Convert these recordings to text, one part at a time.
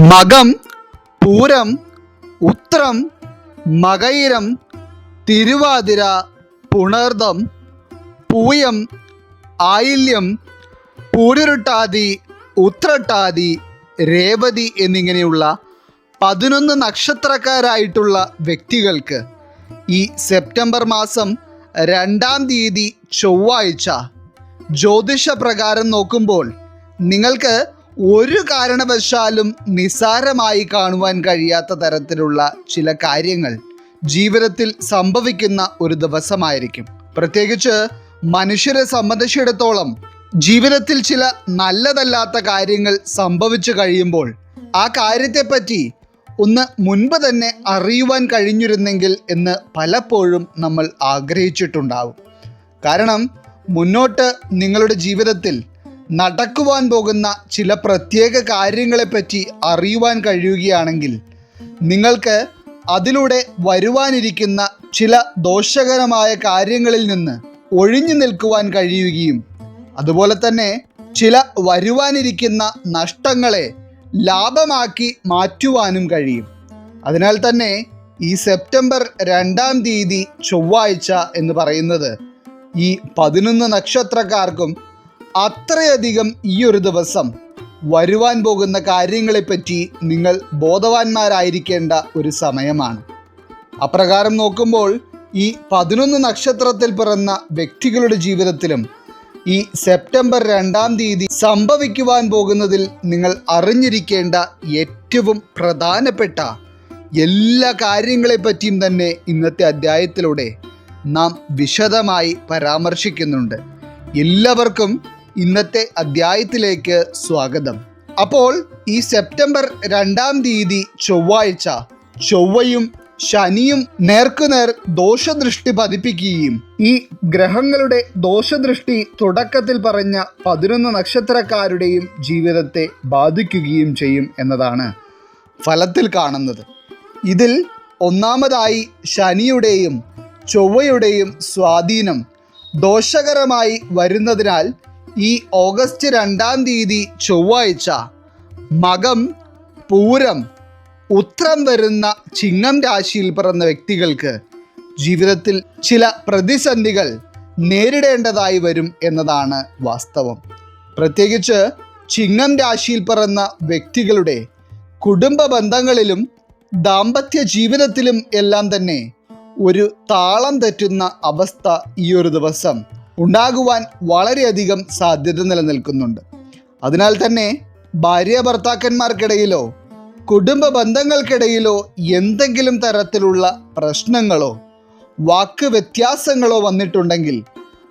മകം പൂരം ഉത്രം മകയിരം തിരുവാതിര പുണർദം പൂയം ആയില്യം പൂരുരുട്ടാതി ഉത്രട്ടാതി രേവതി എന്നിങ്ങനെയുള്ള പതിനൊന്ന് നക്ഷത്രക്കാരായിട്ടുള്ള വ്യക്തികൾക്ക് ഈ സെപ്റ്റംബർ മാസം രണ്ടാം തീയതി ചൊവ്വാഴ്ച ജ്യോതിഷ പ്രകാരം നോക്കുമ്പോൾ നിങ്ങൾക്ക് ഒരു കാരണവശാലും നിസാരമായി കാണുവാൻ കഴിയാത്ത തരത്തിലുള്ള ചില കാര്യങ്ങൾ ജീവിതത്തിൽ സംഭവിക്കുന്ന ഒരു ദിവസമായിരിക്കും. പ്രത്യേകിച്ച് മനുഷ്യരെ സംബന്ധിച്ചിടത്തോളം ജീവിതത്തിൽ ചില നല്ലതല്ലാത്ത കാര്യങ്ങൾ സംഭവിച്ചു കഴിയുമ്പോൾ ആ കാര്യത്തെപ്പറ്റി ഒന്ന് മുൻപ് തന്നെ അറിയുവാൻ കഴിഞ്ഞിരുന്നെങ്കിൽ എന്ന് പലപ്പോഴും നമ്മൾ ആഗ്രഹിച്ചിട്ടുണ്ടാവും. കാരണം മുന്നോട്ട് നിങ്ങളുടെ ജീവിതത്തിൽ നടക്കുവാൻ പോകുന്ന ചില പ്രത്യേക കാര്യങ്ങളെപ്പറ്റി അറിയുവാൻ കഴിയുകയാണെങ്കിൽ നിങ്ങൾക്ക് അതിലൂടെ വരുവാനിരിക്കുന്ന ചില ദോഷകരമായ കാര്യങ്ങളിൽ നിന്ന് ഒഴിഞ്ഞു നിൽക്കുവാൻ കഴിയുകയും അതുപോലെ തന്നെ ചില വരുവാനിരിക്കുന്ന നഷ്ടങ്ങളെ ലാഭമാക്കി മാറ്റുവാനും കഴിയും. അതിനാൽ തന്നെ ഈ സെപ്റ്റംബർ രണ്ടാം തീയതി ചൊവ്വാഴ്ച എന്ന് പറയുന്നത് ഈ പതിനൊന്ന് നക്ഷത്രക്കാർക്കും അത്രയധികം ഈ ഒരു ദിവസം വരുവാൻ പോകുന്ന കാര്യങ്ങളെപ്പറ്റി നിങ്ങൾ ബോധവാന്മാരായിരിക്കേണ്ട ഒരു സമയമാണ്. അപ്രകാരം നോക്കുമ്പോൾ ഈ പതിനൊന്ന് നക്ഷത്രത്തിൽ പിറന്ന വ്യക്തികളുടെ ജീവിതത്തിലും ഈ സെപ്റ്റംബർ രണ്ടാം തീയതി സംഭവിക്കുവാൻ പോകുന്നതിൽ നിങ്ങൾ അറിഞ്ഞിരിക്കേണ്ട ഏറ്റവും പ്രധാനപ്പെട്ട എല്ലാ കാര്യങ്ങളെപ്പറ്റിയും തന്നെ ഇന്നത്തെ അധ്യായത്തിലൂടെ നാം വിശദമായി പരാമർശിക്കുന്നുണ്ട്. എല്ലാവർക്കും ഇന്നത്തെ അധ്യായത്തിലേക്ക് സ്വാഗതം. അപ്പോൾ ഈ സെപ്റ്റംബർ രണ്ടാം തീയതി ചൊവ്വാഴ്ച ചൊവ്വയും ശനിയും നേർക്കുനേർ ദോഷദൃഷ്ടി പതിപ്പിക്കുകയും ഈ ഗ്രഹങ്ങളുടെ ദോഷദൃഷ്ടി തുടക്കത്തിൽ പറഞ്ഞ പതിനൊന്ന് നക്ഷത്രക്കാരുടെയും ജീവിതത്തെ ബാധിക്കുകയും ചെയ്യും എന്നതാണ് ഫലത്തിൽ കാണുന്നത്. ഇതിൽ ഒന്നാമതായി ശനിയുടെയും ചൊവ്വയുടെയും സ്വാധീനം ദോഷകരമായി വരുന്നതിനാൽ ഈ ഓഗസ്റ്റ് രണ്ടാം തീയതി ചൊവ്വാഴ്ച മകം പൂരം ഉത്രം വരുന്ന ചിങ്ങം രാശിയിൽ പിറന്ന വ്യക്തികൾക്ക് ജീവിതത്തിൽ ചില പ്രതിസന്ധികൾ നേരിടേണ്ടതായി വരും എന്നതാണ് വാസ്തവം. പ്രത്യേകിച്ച് ചിങ്ങം രാശിയിൽ പിറന്ന വ്യക്തികളുടെ കുടുംബ ബന്ധങ്ങളിലും ദാമ്പത്യ ജീവിതത്തിലും എല്ലാം തന്നെ ഒരു താളം തെറ്റുന്ന അവസ്ഥ ഈ ഒരു ദിവസം ഉണ്ടാകുവാൻ വളരെയധികം സാധ്യത നിലനിൽക്കുന്നുണ്ട്. അതിനാൽ തന്നെ ഭാര്യ ഭർത്താക്കന്മാർക്കിടയിലോ കുടുംബ ബന്ധങ്ങൾക്കിടയിലോ എന്തെങ്കിലും തരത്തിലുള്ള പ്രശ്നങ്ങളോ വാക്ക് വ്യത്യാസങ്ങളോ വന്നിട്ടുണ്ടെങ്കിൽ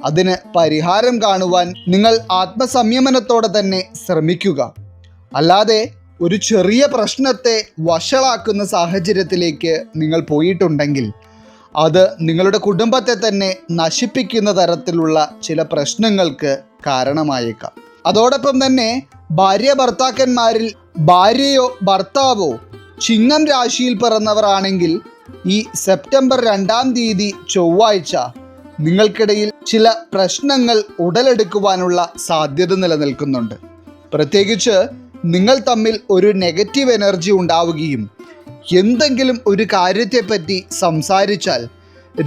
അതിന് പരിഹാരം കാണുവാൻ നിങ്ങൾ ആത്മസംയമനത്തോടെ തന്നെ ശ്രമിക്കുക. അല്ലാതെ ഒരു ചെറിയ പ്രശ്നത്തെ വഷളാക്കുന്ന സാഹചര്യത്തിലേക്ക് നിങ്ങൾ പോയിട്ടുണ്ടെങ്കിൽ അത് നിങ്ങളുടെ കുടുംബത്തെ തന്നെ നശിപ്പിക്കുന്ന തരത്തിലുള്ള ചില പ്രശ്നങ്ങൾക്ക് കാരണമായേക്കാം. അതോടൊപ്പം തന്നെ ഭാര്യ ഭർത്താക്കന്മാരിൽ ഭാര്യയോ ഭർത്താവോ ചിങ്ങം രാശിയിൽ പിറന്നവരാണെങ്കിൽ ഈ സെപ്റ്റംബർ രണ്ടാം തീയതി ചൊവ്വാഴ്ച നിങ്ങൾക്കിടയിൽ ചില പ്രശ്നങ്ങൾ ഉടലെടുക്കുവാനുള്ള സാധ്യത നിലനിൽക്കുന്നുണ്ട്. പ്രത്യേകിച്ച് നിങ്ങൾ തമ്മിൽ ഒരു നെഗറ്റീവ് എനർജി ഉണ്ടാവുകയും എന്തെങ്കിലും ഒരു കാര്യത്തെപ്പറ്റി സംസാരിച്ചാൽ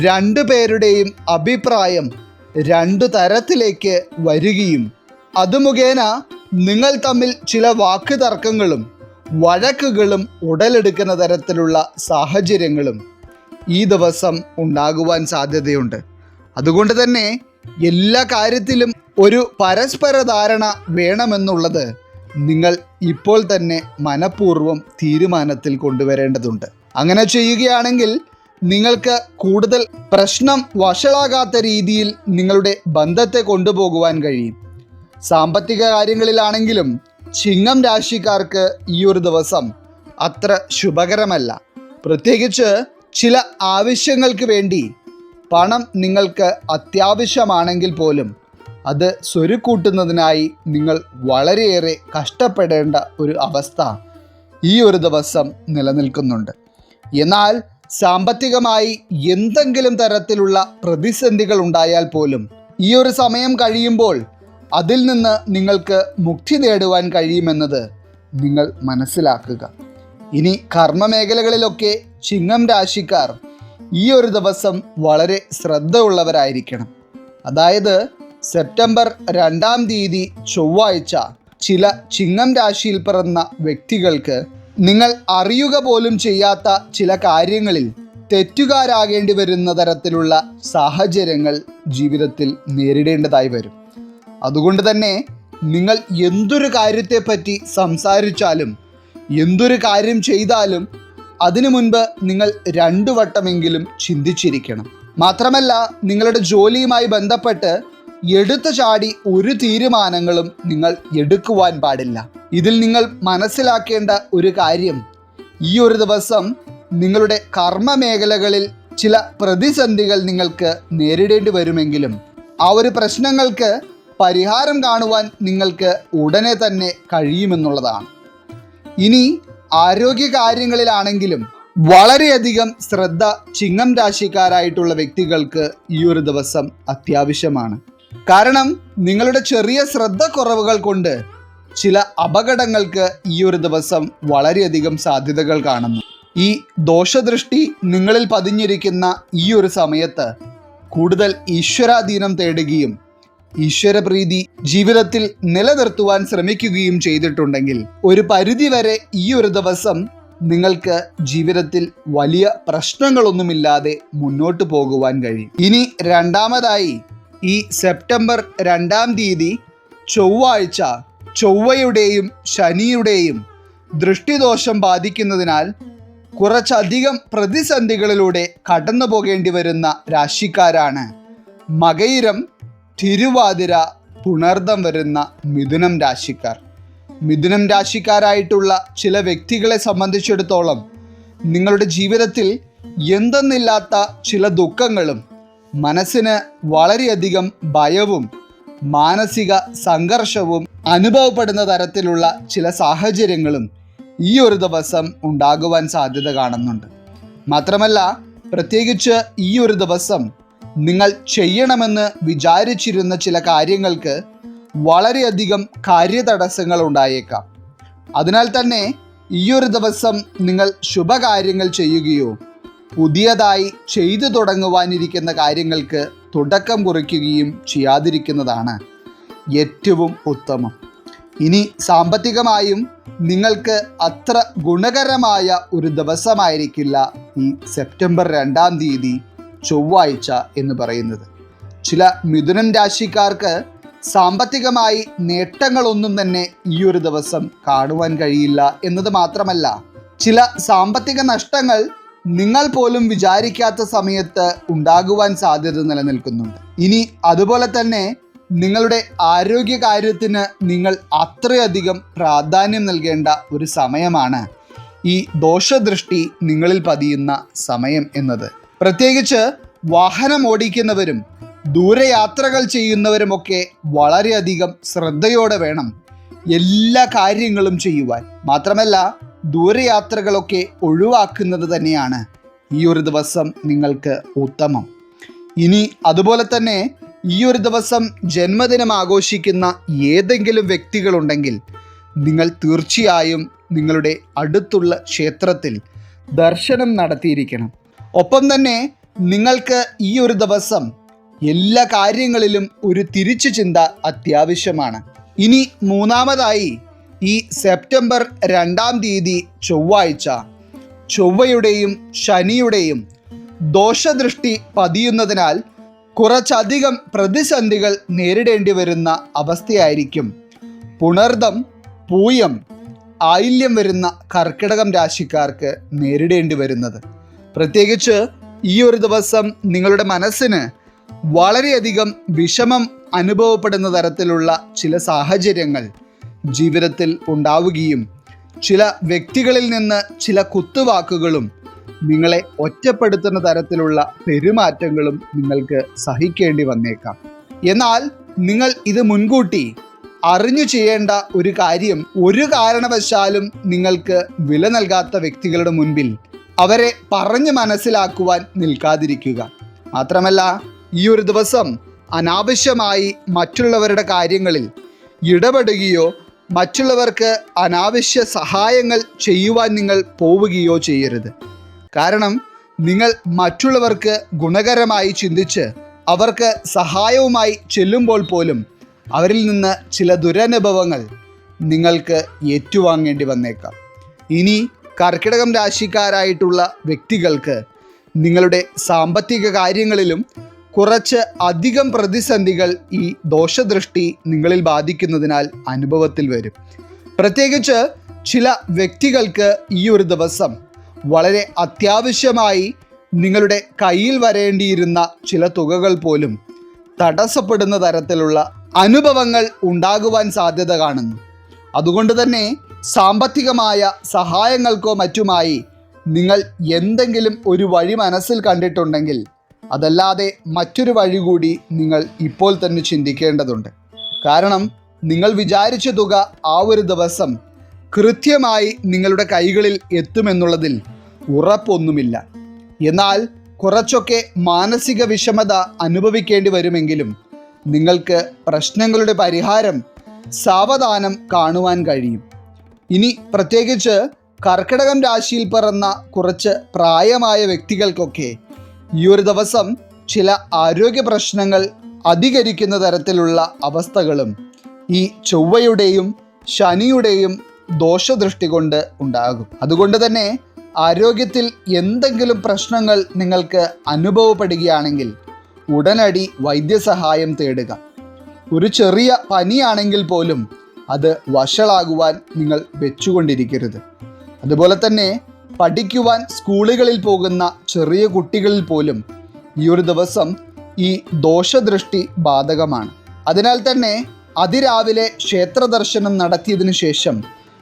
രണ്ടു പേരുടെയും അഭിപ്രായം രണ്ടു തരത്തിലേക്ക് വരികയും. അത് മുഖേന നിങ്ങൾ തമ്മിൽ ചില വാക്ക് തർക്കങ്ങളും വഴക്കുകളും ഉടലെടുക്കുന്ന തരത്തിലുള്ള സാഹചര്യങ്ങളും ഈ ദിവസം ഉണ്ടാകുവാൻ സാധ്യതയുണ്ട്. അതുകൊണ്ട് തന്നെ എല്ലാ കാര്യത്തിലും ഒരു പരസ്പര ധാരണ വേണമെന്നുള്ളത് നിങ്ങൾ ഇപ്പോൾ തന്നെ മനഃപൂർവം തീരുമാനത്തിൽ കൊണ്ടുവരേണ്ടതുണ്ട്. അങ്ങനെ ചെയ്യുകയാണെങ്കിൽ നിങ്ങൾക്ക് കൂടുതൽ പ്രശ്നം വഷളാകാത്ത രീതിയിൽ നിങ്ങളുടെ ബന്ധത്തെ കൊണ്ടുപോകുവാൻ കഴിയും. സാമ്പത്തിക കാര്യങ്ങളിലാണെങ്കിലും ചിങ്ങം രാശിക്കാർക്ക് ഈ ഒരു ദിവസം അത്ര ശുഭകരമല്ല. പ്രത്യേകിച്ച് ചില ആവശ്യങ്ങൾക്ക് വേണ്ടി പണം നിങ്ങൾക്ക് അത്യാവശ്യമാണെങ്കിൽ പോലും അത് സ്വരുക്കൂട്ടുന്നതിനായി നിങ്ങൾ വളരെയേറെ കഷ്ടപ്പെടേണ്ട ഒരു അവസ്ഥ ഈ ഒരു ദിവസം നിലനിൽക്കുന്നുണ്ട്. എന്നാൽ സാമ്പത്തികമായി എന്തെങ്കിലും തരത്തിലുള്ള പ്രതിസന്ധികൾ ഉണ്ടായാൽ പോലും ഈ ഒരു സമയം കഴിയുമ്പോൾ അതിൽ നിന്ന് നിങ്ങൾക്ക് മുക്തി നേടുവാൻ കഴിയുമെന്നത് നിങ്ങൾ മനസ്സിലാക്കുക. ഇനി കർമ്മമേഖലകളിലൊക്കെ ചിങ്ങം രാശിക്കാർ ഈ ഒരു ദിവസം വളരെ ശ്രദ്ധ ഉള്ളവരായിരിക്കണം അതായത് സെപ്റ്റംബർ രണ്ടാം തീയതി ചൊവ്വാഴ്ച ചില ചിങ്ങം രാശിയിൽ പിറന്ന വ്യക്തികൾക്ക് നിങ്ങൾ അറിയുക പോലും ചെയ്യാത്ത ചില കാര്യങ്ങളിൽ തെറ്റുകാരാകേണ്ടി വരുന്ന തരത്തിലുള്ള സാഹചര്യങ്ങൾ ജീവിതത്തിൽ നേരിടേണ്ടതായി വരും. അതുകൊണ്ട് തന്നെ നിങ്ങൾ എന്തൊരു കാര്യത്തെപ്പറ്റി സംസാരിച്ചാലും എന്തൊരു കാര്യം ചെയ്താലും അതിനു മുൻപ് നിങ്ങൾ രണ്ടു വട്ടമെങ്കിലും ചിന്തിച്ചിരിക്കണം. മാത്രമല്ല നിങ്ങളുടെ ജോലിയുമായി ബന്ധപ്പെട്ട് എടുത്തു ചാടി ഒരു തീരുമാനങ്ങളും നിങ്ങൾ എടുക്കുവാൻ പാടില്ല. ഇതിൽ നിങ്ങൾ മനസ്സിലാക്കേണ്ട ഒരു കാര്യം ഈ ഒരു ദിവസം നിങ്ങളുടെ കർമ്മ മേഖലകളിൽ ചില പ്രതിസന്ധികൾ നിങ്ങൾക്ക് നേരിടേണ്ടി വരുമെങ്കിലും ആ ഒരു പ്രശ്നങ്ങൾക്ക് പരിഹാരം കാണുവാൻ നിങ്ങൾക്ക് ഉടനെ തന്നെ കഴിയുമെന്നുള്ളതാണ്. ഇനി ആരോഗ്യ കാര്യങ്ങളിലാണെങ്കിലും വളരെയധികം ശ്രദ്ധ ചിങ്ങം രാശിക്കാരായിട്ടുള്ള വ്യക്തികൾക്ക് ഈ ഒരു ദിവസം അത്യാവശ്യമാണ്. കാരണം നിങ്ങളുടെ ചെറിയ ശ്രദ്ധ കുറവുകൾ കൊണ്ട് ചില അപകടങ്ങൾക്ക് ഈ ഒരു ദിവസം വളരെയധികം സാധ്യതകൾ കാണുന്നു. ഈ ദോഷദൃഷ്ടി നിങ്ങളിൽ പതിഞ്ഞിരിക്കുന്ന ഈ ഒരു സമയത്ത് കൂടുതൽ ഈശ്വരാധീനം തേടുകയും ഈശ്വരപ്രീതി ജീവിതത്തിൽ നിലനിർത്തുവാൻ ശ്രമിക്കുകയും ചെയ്തിട്ടുണ്ടെങ്കിൽ ഒരു പരിധിവരെ ഈ ഒരു ദിവസം നിങ്ങൾക്ക് ജീവിതത്തിൽ വലിയ പ്രശ്നങ്ങളൊന്നുമില്ലാതെ മുന്നോട്ട് പോകുവാൻ കഴിയും. ഇനി രണ്ടാമതായി ഈ സെപ്റ്റംബർ രണ്ടാം തീയതി ചൊവ്വാഴ്ച ചൊവ്വയുടെയും ശനിയുടെയും ദൃഷ്ടിദോഷം ബാധിക്കുന്നതിനാൽ കുറച്ചധികം പ്രതിസന്ധികളിലൂടെ കടന്നു പോകേണ്ടി വരുന്ന രാശിക്കാരാണ്. മകയിരം തിരുവാതിര പുണർദം വരുന്ന മിഥുനം രാശിക്കാർ. മിഥുനം രാശിക്കാരായിട്ടുള്ള ചില വ്യക്തികളെ സംബന്ധിച്ചിടത്തോളം നിങ്ങളുടെ ജീവിതത്തിൽ എന്തെന്നില്ലാത്ത ചില ദുഃഖങ്ങളും മനസ്സിന് വളരെയധികം ഭയവും മാനസിക സംഘർഷവും അനുഭവപ്പെടുന്ന തരത്തിലുള്ള ചില സാഹചര്യങ്ങളും ഈ ഒരു ദിവസം ഉണ്ടാകുവാൻ സാധ്യത കാണുന്നുണ്ട്. മാത്രമല്ല പ്രത്യേകിച്ച് ഈ ഒരു ദിവസം നിങ്ങൾ ചെയ്യണമെന്ന് വിചാരിച്ചിരുന്ന ചില കാര്യങ്ങൾക്ക് വളരെയധികം കാര്യതടസ്സങ്ങൾ ഉണ്ടായേക്കാം. അതിനാൽ തന്നെ ഈ ഒരു ദിവസം നിങ്ങൾ ശുഭകാര്യങ്ങൾ ചെയ്യുകയോ പുതിയതായി ചെയ്തു തുടങ്ങുവാനിരിക്കുന്ന കാര്യങ്ങൾക്ക് തുടക്കം കുറിക്കുകയും ചെയ്യാതിരിക്കുന്നതാണ് ഏറ്റവും ഉത്തമം. ഇനി സാമ്പത്തികമായും നിങ്ങൾക്ക് അത്ര ഗുണകരമായ ഒരു ദിവസമായിരിക്കില്ല ഈ സെപ്റ്റംബർ രണ്ടാം തീയതി ചൊവ്വാഴ്ച എന്ന് പറയുന്നത്. ചില മിഥുനം രാശിക്കാർക്ക് സാമ്പത്തികമായി നേട്ടങ്ങളൊന്നും തന്നെ ഈ ഒരു ദിവസം കാണുവാൻ കഴിയില്ല എന്നത് മാത്രമല്ല ചില സാമ്പത്തിക നഷ്ടങ്ങൾ നിങ്ങൾ പോലും വിചാരിക്കാത്ത സമയത്ത് ഉണ്ടാകുവാൻ സാധ്യത നിലനിൽക്കുന്നുണ്ട്. ഇനി അതുപോലെ തന്നെ നിങ്ങളുടെ ആരോഗ്യ കാര്യത്തിന് നിങ്ങൾ അത്രയധികം പ്രാധാന്യം നൽകേണ്ട ഒരു സമയമാണ് ഈ ദോഷദൃഷ്ടി നിങ്ങളിൽ പതിയുന്ന സമയം എന്നത്. പ്രത്യേകിച്ച് വാഹനം ഓടിക്കുന്നവരും ദൂരയാത്രകൾ ചെയ്യുന്നവരുമൊക്കെ വളരെയധികം ശ്രദ്ധയോടെ വേണം എല്ലാ കാര്യങ്ങളും ചെയ്യുവാൻ. മാത്രമല്ല ദൂരയാത്രകളൊക്കെ ഒഴിവാക്കുന്നത് തന്നെയാണ് ഈ ഒരു ദിവസം നിങ്ങൾക്ക് ഉത്തമം. ഇനി അതുപോലെ തന്നെ ഈ ഒരു ദിവസം ജന്മദിനം ആഘോഷിക്കുന്ന ഏതെങ്കിലും വ്യക്തികളുണ്ടെങ്കിൽ നിങ്ങൾ തീർച്ചയായും നിങ്ങളുടെ അടുത്തുള്ള ക്ഷേത്രത്തിൽ ദർശനം നടത്തിയിരിക്കണം. ഒപ്പം തന്നെ നിങ്ങൾക്ക് ഈ ഒരു ദിവസം എല്ലാ കാര്യങ്ങളിലും ഒരു തിരിച്ചു ചിന്ത അത്യാവശ്യമാണ്. ഇനി മൂന്നാമതായി ഈ സെപ്റ്റംബർ രണ്ടാം തീയതി ചൊവ്വാഴ്ച ചൊവ്വയുടെയും ശനിയുടെയും ദോഷദൃഷ്ടി പതിയുന്നതിനാൽ കുറച്ചധികം പ്രതിസന്ധികൾ നേരിടേണ്ടി വരുന്ന അവസ്ഥയായിരിക്കും. പുണർദം പൂയം ആയില്യം വരുന്ന കർക്കിടകം രാശിക്കാർക്ക് നേരിടേണ്ടി വരുന്നത്. പ്രത്യേകിച്ച് ഈ ഒരു ദിവസം നിങ്ങളുടെ മനസ്സിന് വളരെയധികം വിഷമം അനുഭവപ്പെടുന്ന തരത്തിലുള്ള ചില സാഹചര്യങ്ങൾ ജീവിതത്തിൽ ഉണ്ടാവുകയും ചില വ്യക്തികളിൽ നിന്ന് ചില കുത്തുവാക്കുകളും നിങ്ങളെ ഒറ്റപ്പെടുത്തുന്ന തരത്തിലുള്ള പെരുമാറ്റങ്ങളും നിങ്ങൾക്ക് സഹിക്കേണ്ടി വന്നേക്കാം. എന്നാൽ നിങ്ങൾ ഇത് മുൻകൂട്ടി അറിഞ്ഞു ചെയ്യേണ്ട ഒരു കാര്യം ഒരു കാരണവശാലും നിങ്ങൾക്ക് വില നൽകാത്ത വ്യക്തികളുടെ മുൻപിൽ അവരെ പറഞ്ഞു മനസ്സിലാക്കുവാൻ നിൽക്കാതിരിക്കുക. മാത്രമല്ല ഈ ഒരു ദിവസം അനാവശ്യമായി മറ്റുള്ളവരുടെ കാര്യങ്ങളിൽ ഇടപെടുകയോ മറ്റുള്ളവർക്ക് അനാവശ്യ സഹായങ്ങൾ ചെയ്യുവാൻ നിങ്ങൾ പോവുകയോ ചെയ്യരുത്. കാരണം നിങ്ങൾ മറ്റുള്ളവർക്ക് ഗുണകരമായി ചിന്തിച്ച് അവർക്ക് സഹായവുമായി ചെല്ലുമ്പോൾ പോലും അവരിൽ നിന്ന് ചില ദുരനുഭവങ്ങൾ നിങ്ങൾക്ക് ഏറ്റുവാങ്ങേണ്ടി വന്നേക്കാം. ഇനി കർക്കിടകം രാശിക്കാരായിട്ടുള്ള വ്യക്തികൾക്ക് നിങ്ങളുടെ സാമ്പത്തിക കാര്യങ്ങളിലും കുറച്ച് അധികം പ്രതിസന്ധികൾ ഈ ദോഷദൃഷ്ടി നിങ്ങളിൽ ബാധിക്കുന്നതിനാൽ അനുഭവത്തിൽ വരും. പ്രത്യേകിച്ച് ചില വ്യക്തികൾക്ക് ഈ ഒരു ദിവസം വളരെ അത്യാവശ്യമായി നിങ്ങളുടെ കയ്യിൽ വരേണ്ടിയിരുന്ന ചില തുകകൾ പോലും തടസ്സപ്പെടുന്ന തരത്തിലുള്ള അനുഭവങ്ങൾ ഉണ്ടാകുവാൻ സാധ്യത കാണുന്നു. അതുകൊണ്ട് തന്നെ സാമ്പത്തികമായ സഹായങ്ങൾക്കോ മറ്റുമായി നിങ്ങൾ എന്തെങ്കിലും ഒരു വഴി മനസ്സിൽ കണ്ടിട്ടുണ്ടെങ്കിൽ അതല്ലാതെ മറ്റൊരു വഴി കൂടി നിങ്ങൾ ഇപ്പോൾ തന്നെ ചിന്തിക്കേണ്ടതുണ്ട്. കാരണം നിങ്ങൾ വിചാരിച്ച തുക ആ ഒരു ദിവസം കൃത്യമായി നിങ്ങളുടെ കൈകളിൽ എത്തുമെന്നുള്ളതിൽ ഉറപ്പൊന്നുമില്ല. എന്നാൽ കുറച്ചൊക്കെ മാനസിക വിഷമത അനുഭവിക്കേണ്ടി വരുമെങ്കിലും നിങ്ങൾക്ക് പ്രശ്നങ്ങളുടെ പരിഹാരം സാവധാനം കാണുവാൻ കഴിയും. ഇനി പ്രത്യേകിച്ച് കർക്കിടകം രാശിയിൽ പിറന്ന കുറച്ച് പ്രായമായ വ്യക്തികൾക്കൊക്കെ ഈ ഒരു ദിവസം ചില ആരോഗ്യ പ്രശ്നങ്ങൾ അധികരിക്കുന്ന തരത്തിലുള്ള അവസ്ഥകളും ഈ ചൊവ്വയുടെയും ശനിയുടെയും ദോഷദൃഷ്ടി കൊണ്ട് ഉണ്ടാകും. അതുകൊണ്ട് തന്നെ ആരോഗ്യത്തിൽ എന്തെങ്കിലും പ്രശ്നങ്ങൾ നിങ്ങൾക്ക് അനുഭവപ്പെടുകയാണെങ്കിൽ ഉടനടി വൈദ്യസഹായം തേടുക. ഒരു ചെറിയ പനിയാണെങ്കിൽ പോലും അത് വഷളാകുവാൻ നിങ്ങൾ വെച്ചുകൊണ്ടിരിക്കരുത്. അതുപോലെ തന്നെ പഠിക്കുവാൻ സ്കൂളുകളിൽ പോകുന്ന ചെറിയ കുട്ടികളിൽ പോലും ഈ ഒരു ദിവസം ഈ ദോഷദൃഷ്ടി ബാധകമാണ്. അതിനാൽ തന്നെ അതിരാവിലെ ക്ഷേത്ര ദർശനം നടത്തിയതിനു ശേഷം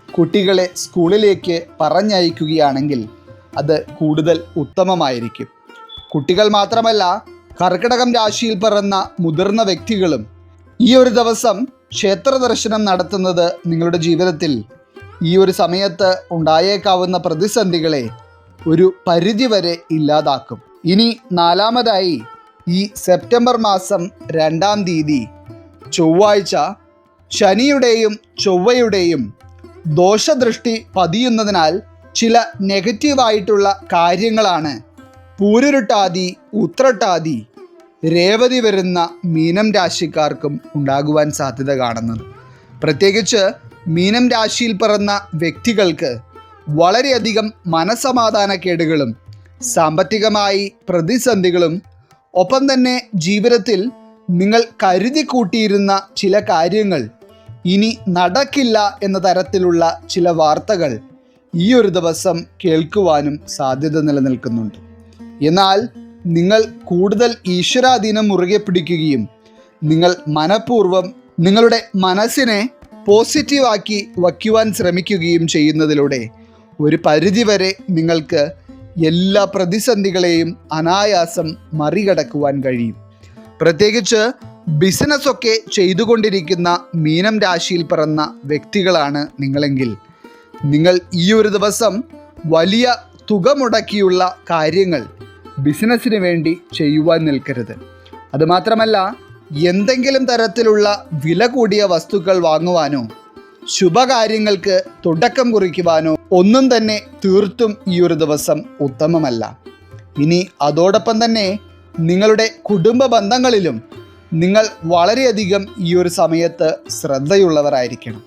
കുട്ടികളെ സ്കൂളിലേക്ക് പറഞ്ഞയക്കുകയാണെങ്കിൽ അത് കൂടുതൽ ഉത്തമമായിരിക്കും. കുട്ടികൾ മാത്രമല്ല കർക്കിടകം രാശിയിൽ പിറന്ന മുതിർന്ന വ്യക്തികളും ഈ ഒരു ദിവസം ക്ഷേത്ര ദർശനം നടത്തുന്നത് നിങ്ങളുടെ ജീവിതത്തിൽ ഈ ഒരു സമയത്ത് ഉണ്ടായേക്കാവുന്ന പ്രതിസന്ധികളെ ഒരു പരിധി വരെ ഇല്ലാതാക്കും. ഇനി നാലാമതായി ഈ സെപ്റ്റംബർ മാസം രണ്ടാം തീയതി ചൊവ്വാഴ്ച ശനിയുടെയും ചൊവ്വയുടെയും ദോഷദൃഷ്ടി പതിയുന്നതിനാൽ ചില നെഗറ്റീവായിട്ടുള്ള കാര്യങ്ങളാണ്. പൂരുരുട്ടാതി ഉത്രട്ടാതി രേവതി വരുന്ന മീനം രാശിക്കാർക്കും ഉണ്ടാകുവാൻ സാധ്യത കാണുന്നത്. പ്രത്യേകിച്ച് മീനം രാശിയിൽ പിറന്ന വ്യക്തികൾക്ക് വളരെയധികം മനസമാധാനക്കേടുകളും സാമ്പത്തികമായി പ്രതിസന്ധികളും ഒപ്പം തന്നെ ജീവിതത്തിൽ നിങ്ങൾ കരുതി കൂട്ടിയിരുന്ന ചില കാര്യങ്ങൾ ഇനി നടക്കില്ല എന്ന തരത്തിലുള്ള ചില വാർത്തകൾ ഈ ഒരു ദിവസം കേൾക്കുവാനും സാധ്യത നിലനിൽക്കുന്നുണ്ട്. എന്നാൽ നിങ്ങൾ കൂടുതൽ ഈശ്വരാധീനം മുറുകെ പിടിക്കുകയും നിങ്ങൾ മനഃപൂർവം നിങ്ങളുടെ മനസ്സിനെ പോസിറ്റീവാക്കി വയ്ക്കുവാൻ ശ്രമിക്കുകയും ചെയ്യുന്നതിലൂടെ ഒരു പരിധിവരെ നിങ്ങൾക്ക് എല്ലാ പ്രതിസന്ധികളെയും അനായാസം മറികടക്കുവാൻ കഴിയും. പ്രത്യേകിച്ച് ബിസിനസ്സൊക്കെ ചെയ്തുകൊണ്ടിരിക്കുന്ന മീനം രാശിയിൽ പിറന്ന വ്യക്തികളാണ് നിങ്ങളെങ്കിൽ. നിങ്ങൾ ഈ ഒരു ദിവസം വലിയ തുക മുടക്കിയുള്ള കാര്യങ്ങൾ ബിസിനസ്സിന് വേണ്ടി ചെയ്യുവാൻ നിൽക്കരുത്. അതുമാത്രമല്ല എന്തെങ്കിലും തരത്തിലുള്ള വില കൂടിയ വസ്തുക്കൾ വാങ്ങുവാനോ ശുഭകാര്യങ്ങൾക്ക് തുടക്കം കുറിക്കുവാനോ ഒന്നും തന്നെ തീർത്തും ഈ ഒരു ദിവസം ഉത്തമമല്ല. ഇനി അതോടൊപ്പം തന്നെ നിങ്ങളുടെ കുടുംബ ബന്ധങ്ങളിലും നിങ്ങൾ വളരെയധികം ഈ ഒരു സമയത്ത് ശ്രദ്ധയുള്ളവരായിരിക്കണം.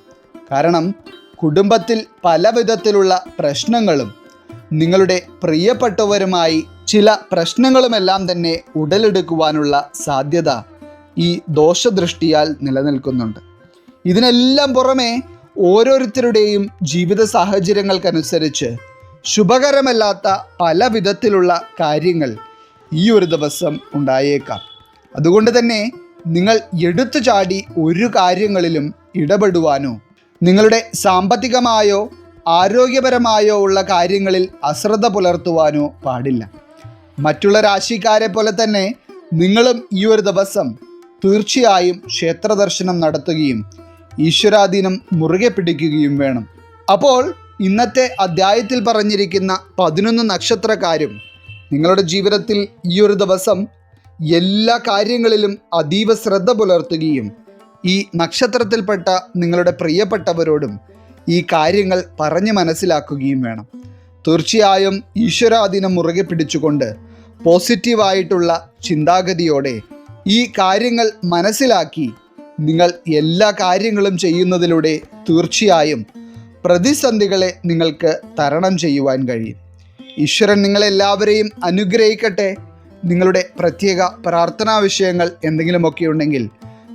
കാരണം കുടുംബത്തിൽ പല വിധത്തിലുള്ള പ്രശ്നങ്ങളും നിങ്ങളുടെ പ്രിയപ്പെട്ടവരുമായി ചില പ്രശ്നങ്ങളുമെല്ലാം തന്നെ ഉടലെടുക്കുവാനുള്ള സാധ്യത ഈ ദോഷദൃഷ്ടിയാൽ നിലനിൽക്കുന്നുണ്ട്. ഇതിനെല്ലാം പുറമെ ഓരോരുത്തരുടെയും ജീവിത സാഹചര്യങ്ങൾക്കനുസരിച്ച് ശുഭകരമല്ലാത്ത പല വിധത്തിലുള്ള കാര്യങ്ങൾ ഈ ഒരു ദിവസം ഉണ്ടായേക്കാം. അതുകൊണ്ട് തന്നെ നിങ്ങൾ എടുത്തു ചാടി ഒരു കാര്യങ്ങളിലും ഇടപെടുവാനോ നിങ്ങളുടെ സാമ്പത്തികമായോ ആരോഗ്യപരമായോ ഉള്ള കാര്യങ്ങളിൽ അശ്രദ്ധ പുലർത്തുവാനോ പാടില്ല. മറ്റുള്ള രാശിക്കാരെ പോലെ തന്നെ നിങ്ങളും ഈ ഒരു ദിവസം തീർച്ചയായും ക്ഷേത്രദർശനം നടത്തുകയും ഈശ്വരാധീനം മുറുകെ പിടിക്കുകയും വേണം. അപ്പോൾ ഇന്നത്തെ അധ്യായത്തിൽ പറഞ്ഞിരിക്കുന്ന പതിനൊന്ന് നക്ഷത്രക്കാരും നിങ്ങളുടെ ജീവിതത്തിൽ ഈ ഒരു ദിവസം എല്ലാ കാര്യങ്ങളിലും അതീവ ശ്രദ്ധ പുലർത്തുകയും ഈ നക്ഷത്രത്തിൽപ്പെട്ട നിങ്ങളുടെ പ്രിയപ്പെട്ടവരോടും ഈ കാര്യങ്ങൾ പറഞ്ഞ് മനസ്സിലാക്കുകയും വേണം. തീർച്ചയായും ഈശ്വരാധീനം മുറുകെ പിടിച്ചുകൊണ്ട് പോസിറ്റീവായിട്ടുള്ള ചിന്താഗതിയോടെ ഈ കാര്യങ്ങൾ മനസ്സിലാക്കി നിങ്ങൾ എല്ലാ കാര്യങ്ങളും ചെയ്യുന്നതിലൂടെ തീർച്ചയായും പ്രതിസന്ധികളെ നിങ്ങൾക്ക് തരണം ചെയ്യുവാൻ കഴിയും. ഈശ്വരൻ നിങ്ങളെല്ലാവരെയും അനുഗ്രഹിക്കട്ടെ. നിങ്ങളുടെ പ്രത്യേക പ്രാർത്ഥനാ വിഷയങ്ങൾ എന്തെങ്കിലുമൊക്കെ ഉണ്ടെങ്കിൽ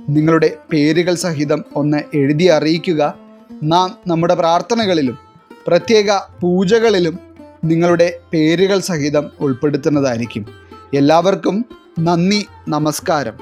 നിങ്ങളുടെ പേരുകൾ സഹിതം ഒന്ന് എഴുതി അറിയിക്കുക. നാം നമ്മുടെ പ്രാർത്ഥനകളിലും പ്രത്യേക പൂജകളിലും നിങ്ങളുടെ പേരുകൾ സഹിതം ഉൾപ്പെടുത്തുന്നതായിരിക്കും. എല്ലാവർക്കും നന്ദി നമസ്കാരം.